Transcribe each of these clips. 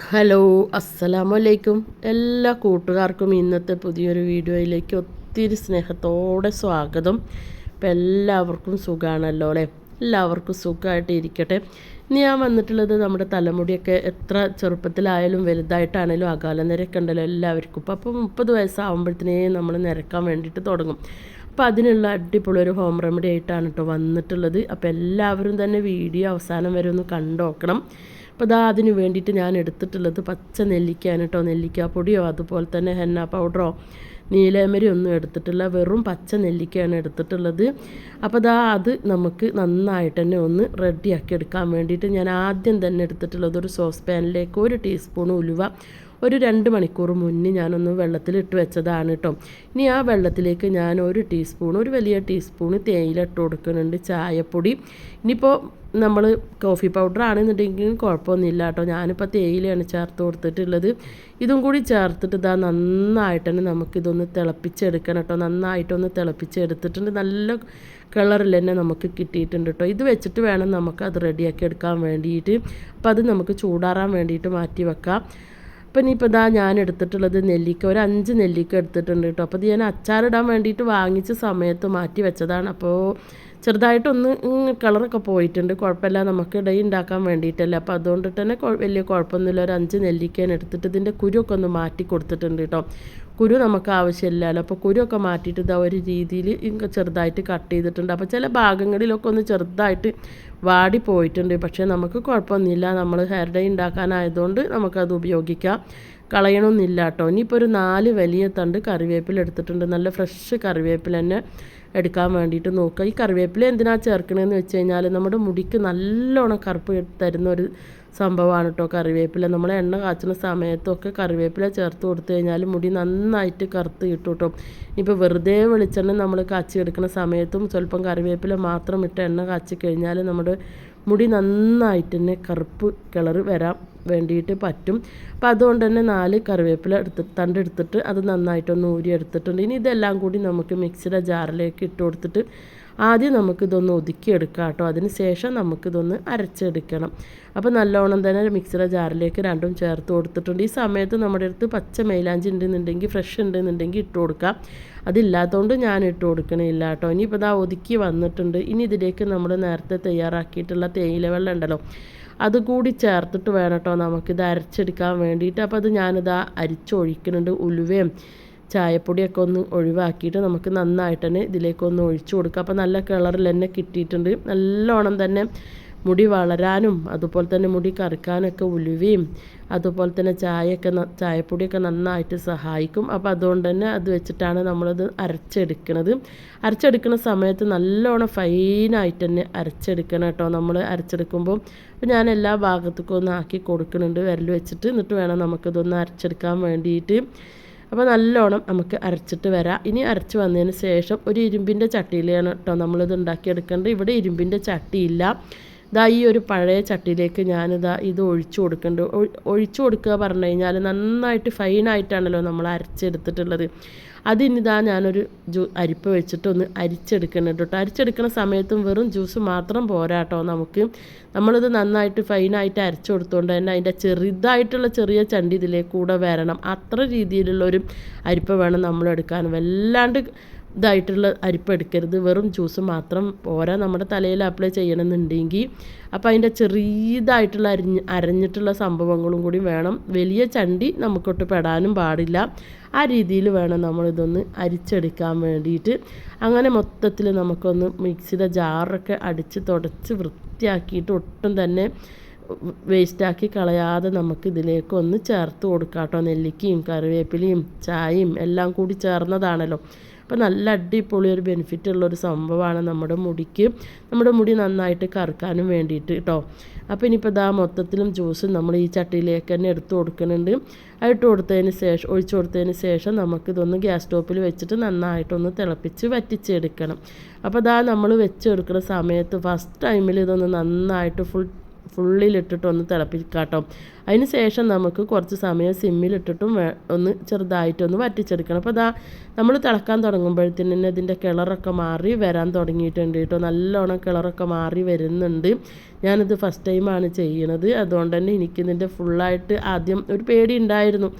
Hello അസ്സലാമു അലൈക്കും എല്ലാ കൂട്ടുകാർക്കും ഇന്നത്തെ പുതിയൊരു വീഡിയോയിലേക്ക് ഒത്തിരി സ്നേഹത്തോടെ സ്വാഗതം. ഇപ്പം എല്ലാവർക്കും സുഖമാണല്ലോ അല്ലേ? എല്ലാവർക്കും സുഖമായിട്ട് ഇരിക്കട്ടെ. ഇനി ഞാൻ വന്നിട്ടുള്ളത് നമ്മുടെ തലമുടിയൊക്കെ എത്ര ചെറുപ്പത്തിലായാലും വലുതായിട്ടാണേലും അകാല നിരക്ക് ഉണ്ടല്ലോ എല്ലാവർക്കും. ഇപ്പം അപ്പോൾ മുപ്പത് വയസ്സാകുമ്പോഴത്തേനേ നമ്മൾ നിരക്കാൻ വേണ്ടിയിട്ട് തുടങ്ങും. അപ്പോൾ അതിനുള്ള അടിപൊളി ഒരു ഹോം റെമഡി ആയിട്ടാണ് കേട്ടോ വന്നിട്ടുള്ളത്. അപ്പോൾ എല്ലാവരും തന്നെ വീഡിയോ അവസാനം വരെ ഒന്ന് കണ്ടു നോക്കണം അപ്പോൾ അതാ അതിന് വേണ്ടിയിട്ട് ഞാൻ എടുത്തിട്ടുള്ളത് പച്ച നെല്ലിക്കയാണ് കേട്ടോ. നെല്ലിക്കാപ്പൊടിയോ അതുപോലെ തന്നെ ഹെന്ന പൗഡറോ നീലേമരി ഒന്നും എടുത്തിട്ടില്ല. വെറും പച്ച നെല്ലിക്കയാണ് എടുത്തിട്ടുള്ളത്. അപ്പോൾ അതാ അത് നമുക്ക് നന്നായിട്ട് തന്നെ ഒന്ന് റെഡിയാക്കി എടുക്കാൻ വേണ്ടിയിട്ട് ഞാൻ ആദ്യം തന്നെ എടുത്തിട്ടുള്ളത് ഒരു സോസ് പാനിലേക്ക് ഒരു ടീസ്പൂൺ ഉലുവ ഒരു രണ്ട് മണിക്കൂർ മുന്നേ ഞാനൊന്ന് വെള്ളത്തിലിട്ട് വെച്ചതാണ് കേട്ടോ. ഇനി ആ വെള്ളത്തിലേക്ക് ഞാൻ ഒരു ടീസ്പൂൺ ഒരു വലിയ ടീസ്പൂൺ തേയില ഇട്ട് കൊടുക്കുന്നുണ്ട് ചായപ്പൊടി. ഇനിയിപ്പോൾ നമ്മൾ കോഫി പൗഡർ ആണെന്നുണ്ടെങ്കിൽ കുഴപ്പമൊന്നുമില്ല കേട്ടോ. ഞാനിപ്പോൾ തേയിലയാണ് ചേർത്ത് കൊടുത്തിട്ടുള്ളത്. ഇതും കൂടി ചേർത്തിട്ട് ഇതാ നന്നായിട്ട് തന്നെ നമുക്കിതൊന്ന് തിളപ്പിച്ചെടുക്കണം കേട്ടോ. നന്നായിട്ടൊന്ന് തിളപ്പിച്ചെടുത്തിട്ടുണ്ട്. നല്ല കളറിൽ തന്നെ നമുക്ക് കിട്ടിയിട്ടുണ്ട് കേട്ടോ. ഇത് വെച്ചിട്ട് വേണം നമുക്ക് അത് റെഡിയാക്കി എടുക്കാൻ വേണ്ടിയിട്ട്. അപ്പോൾ അത് നമുക്ക് ചൂടാറാൻ വേണ്ടിയിട്ട് മാറ്റി വെക്കാം. അപ്പം ഇനിയിപ്പോൾ ഇതാ ഞാൻ എടുത്തിട്ടുള്ളത് നെല്ലിക്ക. ഒരു അഞ്ച് നെല്ലിക്ക എടുത്തിട്ടുണ്ട് കേട്ടോ. അപ്പോൾ ഇത് ഞാൻ അച്ചാറിടാൻ വേണ്ടിയിട്ട് വാങ്ങിച്ച സമയത്ത് മാറ്റി വെച്ചതാണ്. അപ്പോൾ ചെറുതായിട്ടൊന്ന് കളറൊക്കെ പോയിട്ടുണ്ട്. കുഴപ്പമില്ല നമുക്ക് ഡൈ ഉണ്ടാക്കാൻ വേണ്ടിയിട്ടല്ലേ. അപ്പോൾ അതുകൊണ്ട് തന്നെ വലിയ കുഴപ്പമൊന്നുമില്ല. ഒരു അഞ്ച് നെല്ലിക്കാൻ എടുത്തിട്ട് ഇതിന്റെ കുരുവൊക്കെ ഒന്ന് മാറ്റി കൊടുത്തിട്ടുണ്ട് കേട്ടോ. കുരു നമുക്ക് ആവശ്യമില്ലല്ലോ. അപ്പോൾ കുരുവൊക്കെ മാറ്റിയിട്ട് ഇതാ ഒരു രീതിയിൽ ചെറുതായിട്ട് കട്ട് ചെയ്തിട്ടുണ്ട്. അപ്പോൾ ചില ഭാഗങ്ങളിലൊക്കെ ഒന്ന് ചെറുതായിട്ട് വാടി പോയിട്ടുണ്ട്. പക്ഷേ നമുക്ക് കുഴപ്പമൊന്നുമില്ല. നമ്മൾ ഹെയർ ഡൈ ഉണ്ടാക്കാനായതുകൊണ്ട് നമുക്കത് ഉപയോഗിക്കാം. കളയണമെന്നില്ല കേട്ടോ. ഇനിയിപ്പോൾ ഒരു നാല് വലിയ തണ്ട് കറിവേപ്പില എടുത്തിട്ടുണ്ട്. നല്ല ഫ്രഷ് കറിവേപ്പില തന്നെ എടുക്കാൻ വേണ്ടിയിട്ട് നോക്കുക. ഈ കറിവേപ്പില എന്തിനാണ് ചേർക്കണമെന്ന് വെച്ച് കഴിഞ്ഞാൽ നമ്മുടെ മുടിക്ക് നല്ലോണം കറുപ്പ് തരുന്ന ഒരു സംഭവമാണ് കേട്ടോ കറിവേപ്പില. നമ്മൾ എണ്ണ കാച്ചുന്ന സമയത്തൊക്കെ കറിവേപ്പില ചേർത്ത് കൊടുത്തു കഴിഞ്ഞാൽ മുടി നന്നായിട്ട് കറുത്ത് കിട്ടും കേട്ടോ ഇനിയിപ്പോൾ വെറുതെ വെളിച്ചെണ്ണ നമ്മൾ കാച്ചി എടുക്കുന്ന സമയത്തും സ്വല്പം കറിവേപ്പില മാത്രം ഇട്ട് എണ്ണ കാച്ചി കഴിഞ്ഞാൽ നമ്മുടെ മുടി നന്നായിട്ട് തന്നെ കറുപ്പ് കളർ വരാൻ വേണ്ടിയിട്ട് പറ്റും. അപ്പം അതുകൊണ്ട് തന്നെ നാല് കറിവേപ്പില എടുത്ത് തണ്ട് എടുത്തിട്ട് അത് നന്നായിട്ടൊന്ന് ഊരി എടുത്തിട്ടുണ്ട് ഇനി ഇതെല്ലാം കൂടി നമുക്ക് മിക്സിയുടെ ജാറിലേക്ക് ഇട്ട് കൊടുത്തിട്ട് ആദ്യം നമുക്കിതൊന്ന് ഒതുക്കിയെടുക്കാം കേട്ടോ. അതിന് ശേഷം നമുക്കിതൊന്ന് അരച്ചെടുക്കണം. അപ്പോൾ നല്ലോണം തന്നെ മിക്സിയുടെ ജാറിലേക്ക് രണ്ടും ചേർത്ത് കൊടുത്തിട്ടുണ്ട്. ഈ സമയത്ത് നമ്മുടെ അടുത്ത് പച്ച മൈലാഞ്ചി ഉണ്ടെന്നുണ്ടെങ്കിൽ ഫ്രഷ് ഉണ്ടെന്നുണ്ടെങ്കിൽ ഇട്ട് കൊടുക്കാം. അതില്ലാത്തതുകൊണ്ട് ഞാൻ ഇട്ട് കൊടുക്കണില്ല കേട്ടോ. ഇനിയിപ്പോൾ ഇതാ ഒതുക്കി വന്നിട്ടുണ്ട്. ഇനി ഇതിലേക്ക് നമ്മൾ നേരത്തെ തയ്യാറാക്കിയിട്ടുള്ള തേയില വെള്ളം ഉണ്ടല്ലോ അതുകൂടി ചേർത്തിട്ട് വേണം കേട്ടോ. നമുക്കിത് അരച്ചെടുക്കാൻ വേണ്ടിയിട്ട്. അപ്പോൾ അത് ഞാനിതാ അരിച്ചൊഴിക്കുന്നുണ്ട് ഉലുവയും ചായപ്പൊടിയൊക്കെ ഒന്ന് ഒഴിവാക്കിയിട്ട് നമുക്ക് നന്നായിട്ട് തന്നെ ഇതിലേക്കൊന്ന് ഒഴിച്ചു കൊടുക്കുക അപ്പോൾ നല്ല കളറിൽ തന്നെ കിട്ടിയിട്ടുണ്ട്. നല്ലോണം തന്നെ മുടി വളരാനും അതുപോലെ തന്നെ മുടി കറുക്കാനൊക്കെ ഉലുവയും അതുപോലെ തന്നെ ചായയൊക്കെ ചായപ്പൊടിയൊക്കെ നന്നായിട്ട് സഹായിക്കും. അപ്പോൾ അതുകൊണ്ട് തന്നെ അത് വെച്ചിട്ടാണ് നമ്മളത് അരച്ചെടുക്കുന്നത് അരച്ചെടുക്കുന്ന സമയത്ത് നല്ലോണം ഫൈനായിട്ട് തന്നെ അരച്ചെടുക്കണം കേട്ടോ. നമ്മൾ അരച്ചെടുക്കുമ്പോൾ ഞാൻ എല്ലാ ഭാഗത്തേക്കും ഒന്ന് ആക്കി കൊടുക്കുന്നുണ്ട്. വിരൽ വെച്ചിട്ട്. എന്നിട്ട് വേണം നമുക്കിതൊന്ന് അരച്ചെടുക്കാൻ വേണ്ടിയിട്ട്. അപ്പോൾ നല്ലോണം നമുക്ക് അരച്ചിട്ട് വരാം. ഇനി അരച്ച് വന്നതിന് ശേഷം ഒരു ഇരുമ്പിന്റെ ചട്ടിയിലാണ് കേട്ടോ നമ്മളിത് ഉണ്ടാക്കിയെടുക്കേണ്ടത്. ഇവിടെ ഇരുമ്പിന്റെ ചട്ടിയില്ല. ഇതാ ഈ ഒരു പഴയ ചട്ടിയിലേക്ക് ഞാനിതാ ഇത് ഒഴിച്ചു കൊടുക്കുന്നുണ്ട് ഒഴിച്ചു കൊടുക്കുക പറഞ്ഞു കഴിഞ്ഞാൽ നന്നായിട്ട് ഫൈനായിട്ടാണല്ലോ നമ്മൾ അരച്ചെടുത്തിട്ടുള്ളത്. അതിനിതാ ഞാനൊരു ജ്യൂ അരിപ്പ വെച്ചിട്ടൊന്ന് അരിച്ചെടുക്കുന്നുണ്ട് കേട്ടോ. അരിച്ചെടുക്കുന്ന സമയത്തും വെറും ജ്യൂസ് മാത്രം പോരാട്ടോ നമുക്ക്. നമ്മളിത് നന്നായിട്ട് ഫൈനായിട്ട് അരച്ചു കൊടുത്തുകൊണ്ട് തന്നെ അതിന്റെ ചെറുതായിട്ടുള്ള ചെറിയ ചണ്ടി ഇതിലേക്ക് കൂടെ വരണം. അത്ര രീതിയിലുള്ളൊരു അരിപ്പ വേണം നമ്മൾ എടുക്കാൻ. വല്ലാണ്ട് ഇതായിട്ടുള്ള അരിപ്പ് എടുക്കരുത് വെറും ജ്യൂസ് മാത്രം പോരാ. നമ്മുടെ തലയിൽ അപ്ലൈ ചെയ്യണമെന്നുണ്ടെങ്കിൽ അപ്പോൾ അതിന്റെ ചെറിയതായിട്ടുള്ള അരിഞ്ഞ് അരഞ്ഞിട്ടുള്ള സംഭവങ്ങളും കൂടി വേണം. വലിയ ചണ്ടി നമുക്കൊട്ട് പെടാനും പാടില്ല. ആ രീതിയിൽ വേണം നമ്മളിതൊന്ന് അരിച്ചെടുക്കാൻ വേണ്ടിയിട്ട്. അങ്ങനെ മൊത്തത്തിൽ നമുക്കൊന്ന് മിക്സിയുടെ ജാറൊക്കെ അടിച്ച് തുടച്ച് വൃത്തിയാക്കിയിട്ട് ഒട്ടും തന്നെ വേസ്റ്റാക്കി കളയാതെ നമുക്ക് ഇതിലേക്ക് ഒന്ന് ചേർത്ത് കൊടുക്കാം കേട്ടോ നെല്ലിക്കയും കറിവേപ്പിലയും ചായയും എല്ലാം കൂടി ചേർന്നതാണല്ലോ. അപ്പോൾ നല്ല അടിപൊളി ഒരു ബെനിഫിറ്റ് ഉള്ള ഉള്ളൊരു സംഭവമാണ് നമ്മുടെ മുടിക്ക്. നമ്മുടെ മുടി നന്നായിട്ട് കറുക്കാനും വേണ്ടിയിട്ട് കേട്ടോ അപ്പോൾ ഇനിയിപ്പോൾ ഇതാ മൊത്തത്തിലും ജ്യൂസ് നമ്മൾ ഈ ചട്ടിയിലേക്ക് തന്നെ എടുത്തു കൊടുക്കുന്നുണ്ട്. അതിട്ട് കൊടുത്തതിന് ശേഷം ഒഴിച്ചു കൊടുത്തതിന് ശേഷം നമുക്കിതൊന്ന് ഗ്യാസ് സ്റ്റോപ്പിൽ വെച്ചിട്ട് നന്നായിട്ടൊന്ന് തിളപ്പിച്ച് വറ്റിച്ചെടുക്കണം. അപ്പോൾ ഇതാ നമ്മൾ വെച്ചെടുക്കുന്ന സമയത്ത് ഫസ്റ്റ് ടൈമിൽ ഇതൊന്ന് നന്നായിട്ട് ഫുൾ ഫുള്ളിലിട്ടിട്ടൊന്ന് തിളപ്പിക്കാട്ടോ. അതിന് ശേഷം നമുക്ക് കുറച്ച് സമയം സിമ്മിലിട്ടിട്ടും ഒന്ന് ചെറുതായിട്ടൊന്ന് വറ്റിച്ചെടുക്കണം. അപ്പോൾ അതാ നമ്മൾ തിളക്കാൻ തുടങ്ങുമ്പോഴത്തേന് ഇതിന്റെ കിളറൊക്കെ മാറി വരാൻ തുടങ്ങിയിട്ടുണ്ട് കേട്ടോ. നല്ലോണം കിളറൊക്കെ മാറി വരുന്നുണ്ട്. ഞാനിത് ഫസ്റ്റ് ടൈമാണ് ചെയ്യണത്. അതുകൊണ്ട് തന്നെ എനിക്കിതിന്റെ ഫുള്ളായിട്ട് ആദ്യം ഒരു പേടി ഉണ്ടായിരുന്നു.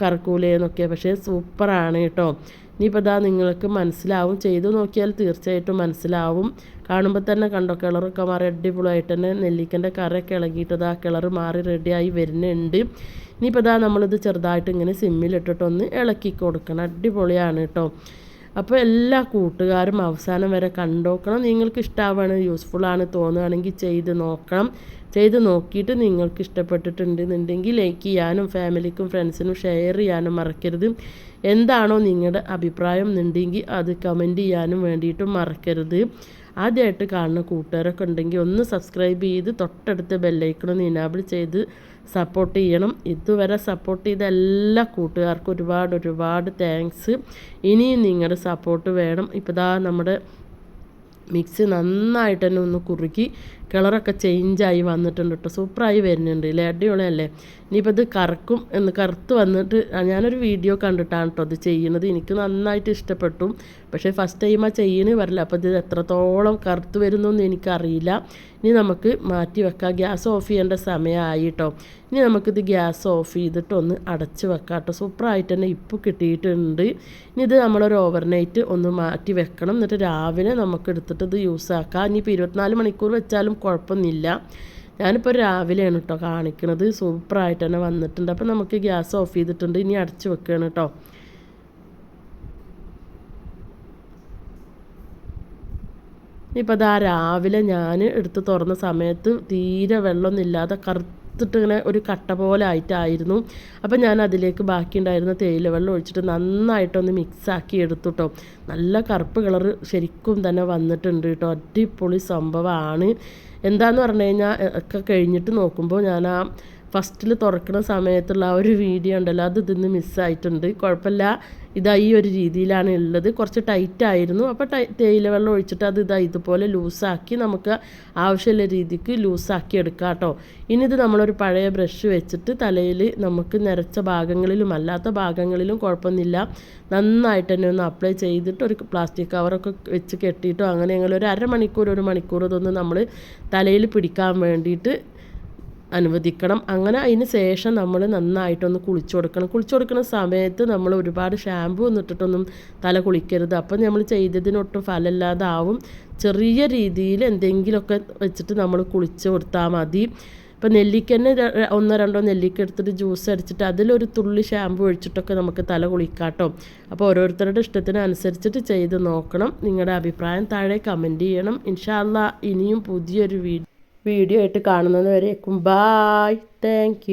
കറക്കൂലേന്നൊക്കെ പക്ഷേ സൂപ്പറാണ് കേട്ടോ. ഇനിയിപ്പോൾ ഇതാ നിങ്ങൾക്ക് മനസ്സിലാവും. ചെയ്തു നോക്കിയാൽ തീർച്ചയായിട്ടും മനസ്സിലാവും. കാണുമ്പോൾ തന്നെ കണ്ടോ കിളറൊക്കെ മാറി അടിപൊളിയായിട്ട് തന്നെ നെല്ലിക്കന്റെ കറയൊക്കെ ഇളകിയിട്ട് ആ കിളർ മാറി റെഡിയായി വരുന്നുണ്ട്. ഇനിയിപ്പോൾ ഇതാ നമ്മളിത് ചെറുതായിട്ട് ഇങ്ങനെ സിമ്മിലിട്ടിട്ടൊന്ന് ഇളക്കി കൊടുക്കണം. അടിപൊളിയാണ് കേട്ടോ അപ്പോൾ എല്ലാ കൂട്ടുകാരും അവസാനം വരെ കണ്ടോക്കണം. നിങ്ങൾക്ക് ഇഷ്ടമാവാണ് യൂസ്ഫുള്ളാണ് തോന്നുകയാണെങ്കിൽ ചെയ്ത് നോക്കണം. ചെയ്ത് നോക്കിയിട്ട് നിങ്ങൾക്ക് ഇഷ്ടപ്പെട്ടിട്ടുണ്ടെന്നുണ്ടെങ്കിൽ ലൈക്ക് ചെയ്യാനും ഫാമിലിക്കും ഫ്രണ്ട്സിനും ഷെയർ ചെയ്യാനും മറക്കരുത്. എന്താണോ നിങ്ങളുടെ അഭിപ്രായം എന്നുണ്ടെങ്കിൽ അത് കമന്റ് ചെയ്യാനും വേണ്ടിയിട്ടും മറക്കരുത്. ആദ്യമായിട്ട് കാണുന്ന കൂട്ടുകാരൊക്കെ ഉണ്ടെങ്കിൽ ഒന്ന് സബ്സ്ക്രൈബ് ചെയ്ത് തൊട്ടടുത്ത് ബെല്ലൈക്കണം ഇനാബിൾ ചെയ്ത് സപ്പോർട്ട് ചെയ്യണം. ഇതുവരെ സപ്പോർട്ട് ചെയ്ത എല്ലാ കൂട്ടുകാർക്കും ഒരുപാട് ഒരുപാട് താങ്ക്സ് ഇനിയും നിങ്ങളുടെ സപ്പോർട്ട് വേണം. ഇപ്പോൾ ദാ നമ്മുടെ മിക്സ് നന്നായിട്ട് തന്നെ ഒന്ന് കുറുക്കി കളറൊക്കെ ചേഞ്ചായി വന്നിട്ടുണ്ട് കേട്ടോ സൂപ്പറായി വരുന്നുണ്ട് ഇല്ലേ അടിപൊളിയല്ലേ? ഇനിയിപ്പോൾ ഇത് കറക്കും എന്ന് കറുത്ത് വന്നിട്ട് ഞാനൊരു വീഡിയോ കണ്ടിട്ടാണ് കേട്ടോ ഇത് ചെയ്യുന്നത്. എനിക്ക് നന്നായിട്ട് ഇഷ്ടപ്പെട്ടു. പക്ഷേ ഫസ്റ്റ് ടൈം ആ ചെയ്യണേ വരില്ല. അപ്പോൾ ഇത് എത്രത്തോളം കറുത്ത് വരുന്നൊന്നും എനിക്കറിയില്ല. ഇനി നമുക്ക് മാറ്റി വെക്കാം. ഗ്യാസ് ഓഫ് ചെയ്യേണ്ട സമയമായി കേട്ടോ ഇനി നമുക്കിത് ഗ്യാസ് ഓഫ് ചെയ്തിട്ട് ഒന്ന് അടച്ച് വെക്കാം കേട്ടോ സൂപ്പറായിട്ട് തന്നെ ഇപ്പം കിട്ടിയിട്ടുണ്ട്. ഇനി ഇത് നമ്മളൊരു ഓവർനൈറ്റ് ഒന്ന് മാറ്റി വെക്കണം. എന്നിട്ട് രാവിലെ നമുക്ക് എടുത്തിട്ട് ഇത് യൂസ് ആക്കാം. ഇനിയിപ്പോൾ ഇരുപത്തിനാല് മണിക്കൂർ വെച്ചാലും കുഴപ്പമൊന്നുമില്ല. ഞാനിപ്പോൾ രാവിലെയാണ് കേട്ടോ കാണിക്കുന്നത് സൂപ്പറായിട്ട് തന്നെ വന്നിട്ടുണ്ട്. അപ്പോൾ നമുക്ക് ഗ്യാസ് ഓഫ് ചെയ്തിട്ടുണ്ട്. ഇനി അടച്ചു വെക്കുകയാണ് കേട്ടോ ഇപ്പോൾ അതാ രാവിലെ ഞാൻ എടുത്ത് തുറന്ന സമയത്ത് തീരെ വെള്ളമൊന്നുമില്ലാതെ കറുത്തിട്ട് ഒരു കട്ട പോലെ ആയിട്ടായിരുന്നു. അപ്പോൾ ഞാൻ അതിലേക്ക് ബാക്കി ഉണ്ടായിരുന്ന തേയില വെള്ളം ഒഴിച്ചിട്ട് നന്നായിട്ടൊന്ന് മിക്സാക്കി എടുത്തു നല്ല കറുപ്പ് കളർ ശരിക്കും തന്നെ വന്നിട്ടുണ്ട് കേട്ടോ അടിപൊളി സംഭവമാണ് എന്താന്ന് പറഞ്ഞു കഴിഞ്ഞാൽ ഒക്കെ കഴിഞ്ഞിട്ട് നോക്കുമ്പോൾ ഞാൻ ആ ഫസ്റ്റിൽ തുറക്കുന്ന സമയത്തുള്ള ആ ഒരു വീഡിയോ ഉണ്ടല്ലോ അത് ഇതിന്ന് മിസ്സായിട്ടുണ്ട് കുഴപ്പമില്ല. ഇതാ ഈ ഒരു രീതിയിലാണ് ഉള്ളത്. കുറച്ച് ടൈറ്റ് ആയിരുന്നു. അപ്പോൾ ടൈ തേയില വെള്ളം ഒഴിച്ചിട്ട് അത് ഇതാ ഇതുപോലെ ലൂസാക്കി നമുക്ക് ആവശ്യമുള്ള രീതിക്ക് ലൂസാക്കി എടുക്കാം കേട്ടോ. ഇനി ഇത് നമ്മളൊരു പഴയ ബ്രഷ് വെച്ചിട്ട് തലയിൽ നമുക്ക് നിറച്ച ഭാഗങ്ങളിലും അല്ലാത്ത ഭാഗങ്ങളിലും കുഴപ്പമൊന്നുമില്ല. നന്നായിട്ട് തന്നെ ഒന്ന് അപ്ലൈ ചെയ്തിട്ട് ഒരു പ്ലാസ്റ്റിക് കവറൊക്കെ വെച്ച് കെട്ടിയിട്ടോ അങ്ങനെ അങ്ങനെ ഒരു അരമണിക്കൂർ ഒരു മണിക്കൂർ ഇതൊന്ന് നമ്മൾ തലയിൽ പിടിക്കാൻ വേണ്ടിയിട്ട് അനുവദിക്കണം. അങ്ങനെ അതിന് ശേഷം നമ്മൾ നന്നായിട്ടൊന്ന് കുളിച്ചു കൊടുക്കണം കുളിച്ചു കൊടുക്കുന്ന സമയത്ത് നമ്മൾ ഒരുപാട് ഷാമ്പു ഒന്നും ഇട്ടിട്ടൊന്നും തല കുളിക്കരുത്. അപ്പം നമ്മൾ ചെയ്തതിനൊട്ടും ഫലമില്ലാതാവും. ചെറിയ രീതിയിൽ എന്തെങ്കിലുമൊക്കെ വെച്ചിട്ട് നമ്മൾ കുളിച്ച് കൊടുത്താൽ മതി. ഇപ്പം നെല്ലിക്കന്നെ ഒന്നോ രണ്ടോ നെല്ലിക്ക എടുത്തിട്ട് ജ്യൂസ് അടിച്ചിട്ട് അതിലൊരു തുള്ളി ഷാമ്പു ഒഴിച്ചിട്ടൊക്കെ നമുക്ക് തല കുളിക്കാട്ടോ അപ്പോൾ ഓരോരുത്തരുടെ ഇഷ്ടത്തിനനുസരിച്ചിട്ട് ചെയ്ത് നോക്കണം. നിങ്ങളുടെ അഭിപ്രായം താഴെ കമന്റ് ചെയ്യണം. ഇൻഷാല്ല ഇനിയും പുതിയൊരു വീഡിയോ വീഡിയോ ആയിട്ട് കാണുന്നത് വരേക്കും ബായ് താങ്ക്